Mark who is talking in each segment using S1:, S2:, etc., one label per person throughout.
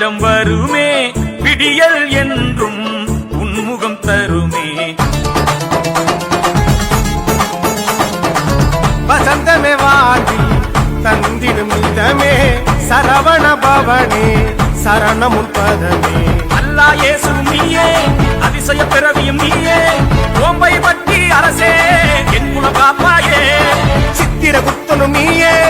S1: என்னிடம் வருமே. விடியல் என்றும் உன்முகம் தருமே.
S2: வசந்தமே வாங்கி தந்திடும் இதமே. சரவண பவனே சரணமும் பதமே.
S1: அல்லா இயேசும் நீயே அதிசய பிறவியும் நீயே. ஓம்பை பற்றி அரசே என் குல
S2: சித்திர குத்தனும் நீயே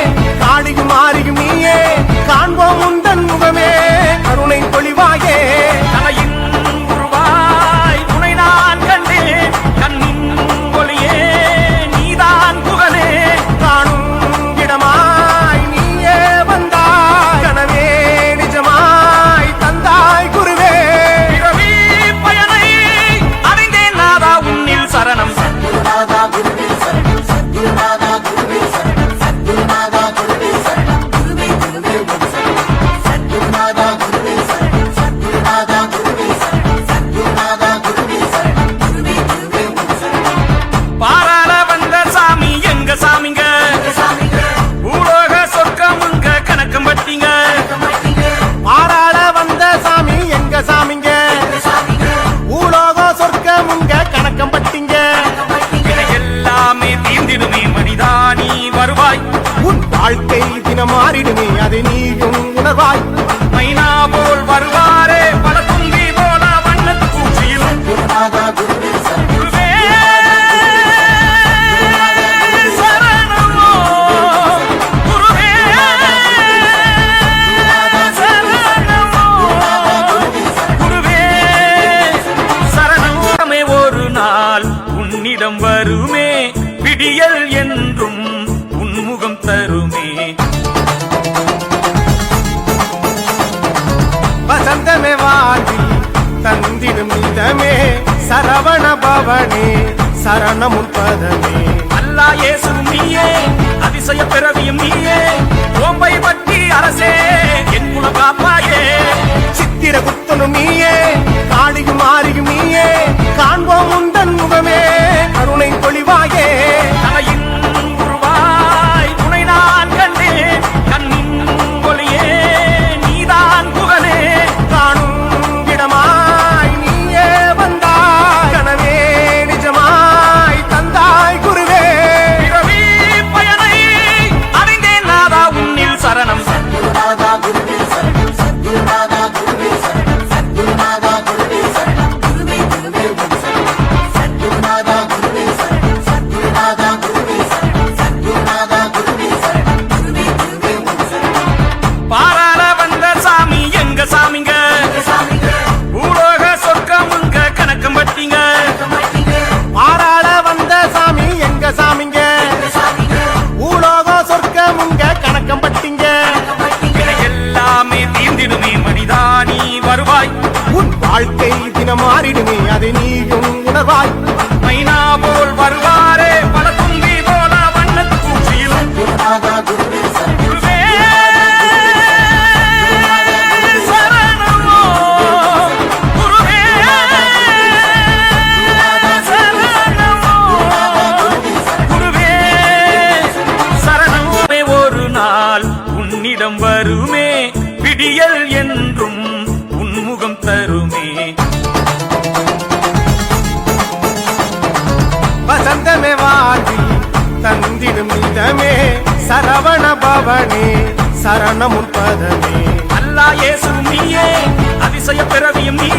S2: வாழ்க்கை
S3: தினமாறி சரணமே
S2: வாடி தந்திடும் இதமே சரவண பவனே சரணமும் பதமே.
S1: அல்லா ஏசு நீயே அதிசய பிறவியும் நீயே ஓம்பை பற்றி அரசே என் குல காப்பாயே.
S2: சித்திர குத்தனும் நீயே வாழ்க்கை தினம் மாறிடுமே அதை நீயும் உணர்வாய்.
S1: மைனா போல் வருவாரே பல தும்பி போல வண்ணத்து பூச்சியிலும். வருமே. விடியல் என்றும் உன்முகம் தருமே.
S2: சரவண பவனே சரணமும் பதமே
S1: அல்லா ஏசும் நீயே அதிசய பிறவியும்
S2: நீ